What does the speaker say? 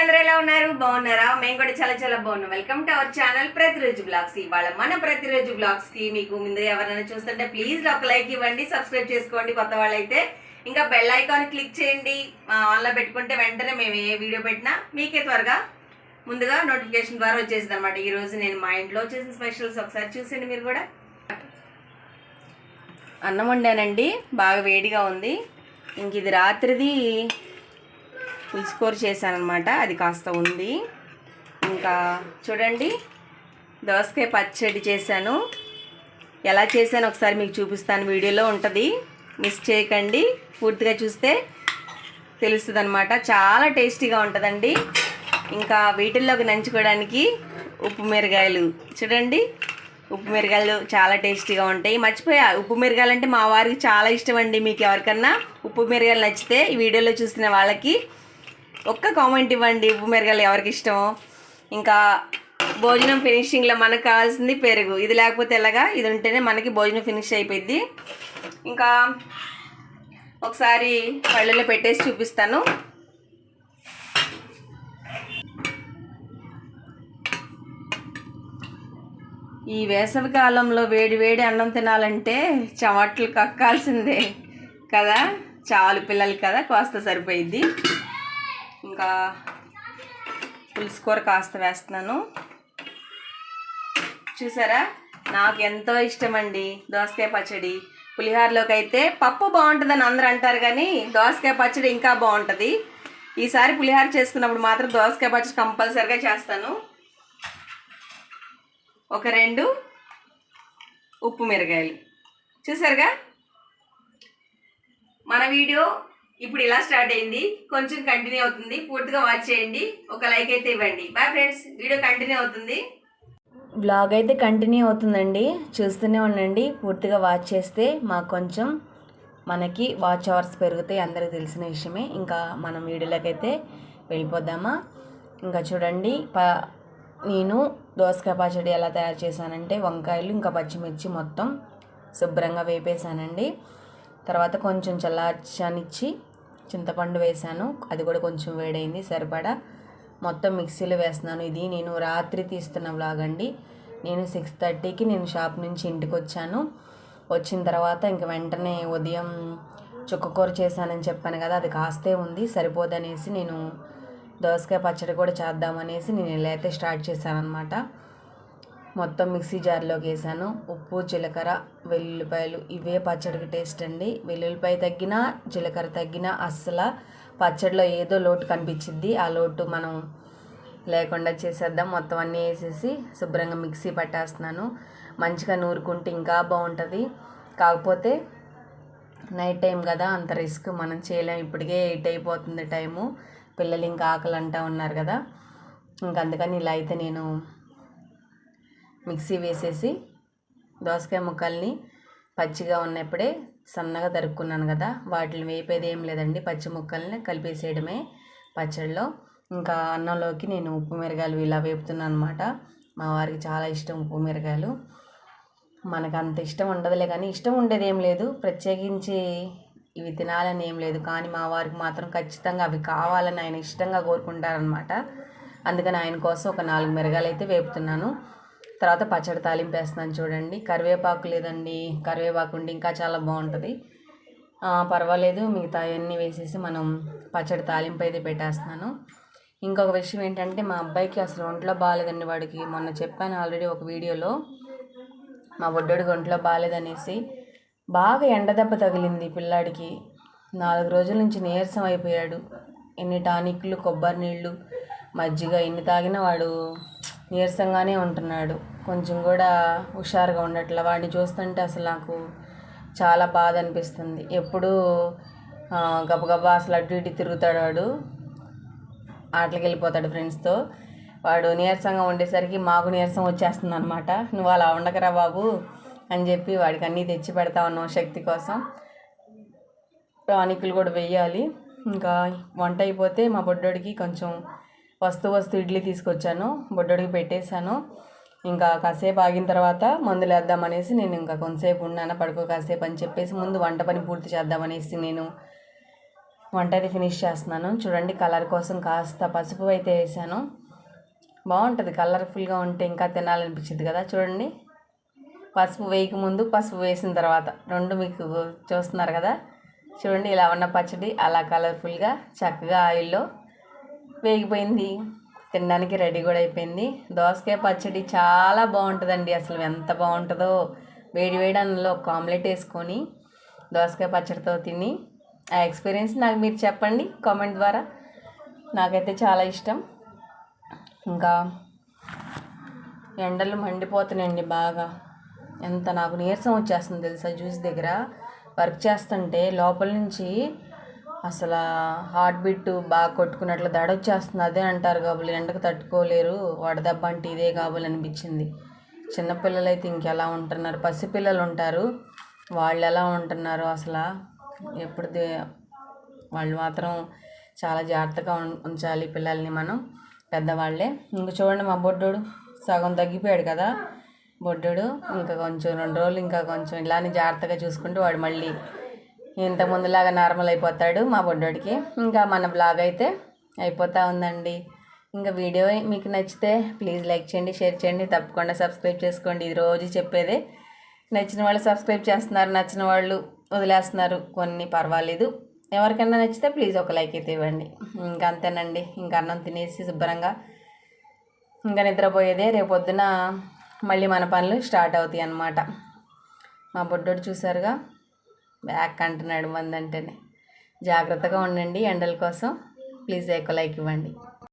అందరూ ఎలా ఉన్నారు? బాగున్నారా? మేము కూడా చాలా చాలా బాగున్నాం. వెల్కమ్ టు అవర్ ఛానల్ ప్రతిరోజు బ్లాగ్స్ ఇవాళ మన ప్రతిరోజు బ్లాగ్స్కి మీకు ముందు ఎవరైనా చూస్తుంటే ప్లీజ్ ఒక లైక్ ఇవ్వండి సబ్స్క్రైబ్ చేసుకోండి కొత్త వాళ్ళైతే. ఇంకా బెల్ ఐకాన్ క్లిక్ చేయండి. ఆన్లో పెట్టుకుంటే వెంటనే మేము ఏ వీడియో పెట్టినా మీకే త్వరగా ముందుగా నోటిఫికేషన్ ద్వారా వచ్చేసింది అనమాట ఈ రోజు నేను మా ఇంట్లో చేసిన స్పెషల్స్ ఒకసారి చూసండి మీరు కూడా. అన్నం వండానండి. బాగా వేడిగా ఉంది. ఇంక ఇది రాత్రిది పులుసుకూర చేశానమాట అది కాస్త ఉంది. ఇంకా చూడండి. దోసకాయ పచ్చడి చేశాను. ఎలా చేశాను ఒకసారి మీకు చూపిస్తాను. వీడియోలో ఉంటుంది. మిస్ చేయకండి. పూర్తిగా చూస్తే తెలుస్తుంది అనమాట చాలా టేస్టీగా ఉంటుందండి. ఇంకా వీటిల్లోకి నంచుకోవడానికి ఉప్పు మిరగాయలు. చూడండి. ఉప్పు మిరగాయలు చాలా టేస్టీగా ఉంటాయి. మర్చిపోయా. ఉప్పు మిరగాయలు అంటే మా వారికి చాలా ఇష్టం అండి మీకు ఎవరికన్నా ఉప్పు మిరగాయలు నచ్చితే ఈ వీడియోలో చూసిన వాళ్ళకి ఒక్క కామెంట్ ఇవ్వండి ఉప్పు మిరగాయలు ఎవరికి ఇష్టమో ఇంకా భోజనం ఫినిషింగ్లో మనకు కావాల్సింది పెరుగు. ఇది లేకపోతే ఎలాగా? ఇది ఉంటేనే మనకి భోజనం ఫినిష్ అయిపోయింది ఇంకా ఒకసారి పళ్ళలో పెట్టేసి చూపిస్తాను. ఈ వేసవి కాలంలో వేడి వేడి అన్నం తినాలంటే చెమట్లు కక్కాల్సిందే కదా? చాలు పిల్లలు కదా కాస్త సరిపోయిద్ది. ఇంకా పులుసు కూర కాస్త వేస్తున్నాను. చూసారా? నాకు ఎంతో ఇష్టం అండి దోసకాయ పచ్చడి. పులిహోరలోకి అయితే పప్పు బాగుంటుందని అందరూ అంటారు కానీ దోసకాయ పచ్చడి ఇంకా బాగుంటుంది. ఈసారి పులిహోర చేసుకున్నప్పుడు మాత్రం దోసకాయ పచ్చడి కంపల్సరిగా చేస్తాను. ఒక రెండు ఉప్పు మిరగాయలు. చూసారుగా? మన వీడియో ఇప్పుడు ఇలా స్టార్ట్ అయింది. కొంచెం కంటిన్యూ అవుతుంది. పూర్తిగా వాచ్ చేయండి. ఒక లైక్ అయితే ఇవ్వండి. బాయ్ ఫ్రెండ్స్ వీడియో కంటిన్యూ అవుతుంది. బ్లాగ్ అయితే కంటిన్యూ అవుతుందండి. చూస్తూనే ఉండండి. పూర్తిగా వాచ్ చేస్తే మాకు కొంచెం మనకి వాచ్ అవర్స్ పెరుగుతాయి. అందరికీ తెలిసిన విషయమే. ఇంకా మనం వీడియోలోకి అయితే వెళ్ళిపోదామా? ఇంకా చూడండి. ప నేను దోసకాయ పచ్చడి ఎలా తయారు చేశానంటే వంకాయలు ఇంకా పచ్చిమిర్చి మొత్తం శుభ్రంగా వేపేసానండి తర్వాత కొంచెం చల్లార్చనిచ్చి చింతపండు వేసాను. అది కూడా కొంచెం వేడైంది సరిపడా. మొత్తం మిక్సీలో వేస్తున్నాను. ఇది నేను రాత్రి తీస్తున్న వ్లాగ్ అండి. నేను సిక్స్ థర్టీకి నేను షాప్ నుంచి ఇంటికి వచ్చాను. వచ్చిన తర్వాత ఇంక వెంటనే ఉదయం చుక్కకూర చేశానని చెప్పాను కదా అది కాస్తే ఉంది సరిపోదనేసి నేను దోసకాయ పచ్చడి కూడా చేద్దామనేసి నేను ఇలా అయితే స్టార్ట్ చేశాను అనమాట మొత్తం మిక్సీ జార్లోకి వేసాను. ఉప్పు జీలకర్ర వెల్లుల్లిపాయలు ఇవే పచ్చడికి టేస్ట్ అండి. వెల్లుల్లిపాయ తగ్గినా జీలకర్ర తగ్గినా అస్సలు పచ్చడిలో ఏదో లోటు కనిపించింది ఆ లోటు మనం లేకుండా చేసేద్దాం. మొత్తం అన్నీ వేసేసి శుభ్రంగా మిక్సీ పట్టేస్తున్నాను. మంచిగా నూరుకుంటే ఇంకా బాగుంటుంది. కాకపోతే నైట్ టైం కదా అంత రిస్క్ మనం చేయలేం. ఇప్పటికే ఎయిట్ అయిపోతుంది టైము. పిల్లలు ఇంకా ఆకలి అంటూ ఉన్నారు కదా. ఇంక అందుకని ఇలా అయితే నేను మిక్సీ వేసేసి దోసకాయ ముక్కల్ని పచ్చిగా ఉన్నప్పుడే సన్నగా తరుక్కున్నాను కదా వాటిని వేపేది ఏం లేదండి. పచ్చి ముక్కల్ని కలిపేసేయడమే పచ్చడిలో. ఇంకా అన్నంలోకి నేను ఉప్పు మిరగాయలు ఇలా వేపుతున్నాను అనమాట మా వారికి చాలా ఇష్టం ఉప్పు మిరగాయలు. మనకు అంత ఇష్టం ఉండదులే కానీ ఇష్టం ఉండేది ఏం లేదు. ప్రత్యేకించి ఇవి తినాలని ఏం లేదు. కానీ మా వారికి మాత్రం ఖచ్చితంగా అవి కావాలని ఆయన ఇష్టంగా కోరుకుంటారనమాట అందుకని ఆయన కోసం ఒక నాలుగు మిరగాయలు అయితే వేపుతున్నాను. తర్వాత పచ్చడి తాలింపు వేస్తున్నాను చూడండి. కరివేపాకు లేదండి. కరివేపాకు ఉండి ఇంకా చాలా బాగుంటుంది. పర్వాలేదు. మిగతా అవన్నీ వేసేసి మనం పచ్చడి తాలింపు అయితే పెట్టేస్తున్నాను. ఇంకొక విషయం ఏంటంటే మా అబ్బాయికి అసలు ఒంట్లో బాగాలేదండి వాడికి. మొన్న చెప్పాను ఆల్రెడీ ఒక వీడియోలో. మా బొడ్డోడికి ఒంట్లో బాగాలేదనేసి బాగా ఎండదెబ్బ తగిలింది పిల్లాడికి. నాలుగు రోజుల నుంచి నీరసం అయిపోయాడు. ఎన్ని టానిక్లు కొబ్బరి నీళ్ళు మజ్జిగ ఎన్ని తాగినా వాడు నీరసంగానే ఉంటున్నాడు. కొంచెం కూడా హుషారుగా ఉండట్ల. వాడిని చూస్తుంటే అసలు నాకు చాలా బాధ అనిపిస్తుంది. ఎప్పుడూ గబగబా అసలు అటు ఇటు తిరుగుతాడు వాడు. ఆటలకి వెళ్ళిపోతాడు ఫ్రెండ్స్తో వాడు నీరసంగా ఉండేసరికి మాకు నీరసం వచ్చేస్తుంది అనమాట నువ్వు అలా ఉండకరా బాబు అని చెప్పి వాడికి అన్నీ తెచ్చి పెడతా ఉన్నాం శక్తి కోసం. టానిక్లు కూడా వెయ్యాలి. ఇంకా వంట అయిపోతే మా బొడ్డోడికి కొంచెం వస్తు వస్తు ఇడ్లీ తీసుకొచ్చాను బొడ్డడికి పెట్టేశాను. ఇంకా కాసేపు ఆగిన తర్వాత మందులు వేద్దామనేసి నేను ఇంకా కొంతసేపు ఉన్నాను పడుకో కాసేపు అని చెప్పేసి ముందు వంట పని పూర్తి చేద్దామనేసి నేను వంట అయితే ఫినిష్ చేస్తున్నాను. చూడండి కలర్ కోసం కాస్త పసుపు అయితే వేసాను. బాగుంటుంది కలర్ఫుల్గా ఉంటే ఇంకా తినాలనిపించింది కదా చూడండి. పసుపు వేయక ముందు పసుపు వేసిన తర్వాత రెండు మీకు చూస్తున్నారు కదా. చూడండి ఇలా ఉన్న పచ్చడి అలా కలర్ఫుల్గా చక్కగా ఆయిల్లో వేగిపోయింది. తినడానికి రెడీ కూడా అయిపోయింది. దోసకాయ పచ్చడి చాలా బాగుంటుందండి అసలు. ఎంత బాగుంటుందో వేడి వేడి అందులో ఒక ఆమ్లెట్ వేసుకొని దోసకాయ పచ్చడితో తిని ఆ ఎక్స్పీరియన్స్ నాకు మీరు చెప్పండి కామెంట్ ద్వారా. నాకైతే చాలా ఇష్టం. ఇంకా ఎండలు మండిపోతున్నాయండి బాగా. ఎంత నాకు నీరసం వచ్చేస్తుంది తెలుసా జ్యూస్ దగ్గర. వర్క్ చేస్తుంటే లోపల నుంచి అసలు హార్ట్ బీట్ బాగా కొట్టుకున్నట్లు దడ వచ్చేస్తుంది అదే అంటారు కాబోలు ఎండకు తట్టుకోలేరు వడదెబ్బ అంటే ఇదే కాబోలు అనిపించింది. చిన్నపిల్లలు అయితే ఇంకెలా ఉంటున్నారు? పసిపిల్లలు ఉంటారు. వాళ్ళు ఎలా ఉంటున్నారు అసలు? ఎప్పుడు దే- వాళ్ళు మాత్రం చాలా జాగ్రత్తగా ఉం- ఉంచాలి పిల్లల్ని మనం. పెద్దవాళ్ళే. ఇంక చూడండి మా బొడ్డోడు. సగం తగ్గిపోయాడు కదా. బొడ్డోడు ఇంకా కొంచెం రెండు రోజులు ఇంకా కొంచెం ఇలానే జాగ్రత్తగా చూసుకుంటూ వాడు మళ్ళీ ఇంత ముందులాగా నార్మల్ అయిపోతాడు మా బొడ్డోడికి. ఇంకా మన బ్లాగ్ అయితే అయిపోతూ ఉందండి. ఇంకా వీడియో మీకు నచ్చితే ప్లీజ్ లైక్ చేయండి షేర్ చేయండి. తప్పకుండా సబ్స్క్రైబ్ చేసుకోండి. ఇది రోజు చెప్పేదే. నచ్చిన వాళ్ళు సబ్స్క్రైబ్ చేస్తున్నారు నచ్చిన వాళ్ళు వదిలేస్తున్నారు. కొన్ని పర్వాలేదు. ఎవరికైనా నచ్చితే ప్లీజ్ ఒక లైక్ అయితే ఇవ్వండి. ఇంకా అంతేనండి. ఇంకా అన్నం తినేసి శుభ్రంగా ఇంకా నిద్రపోయేదే. రేపొద్దున మళ్ళీ మన పనులు స్టార్ట్ అవుతాయి అన్నమాట మా బొడ్డోడు చూసారుగా బ్యాక్ అంటున్నాడు మందంటేనే. జాగ్రత్తగా ఉండండి ఎండల కోసం. ప్లీజ్ లైక్ ఇవ్వండి.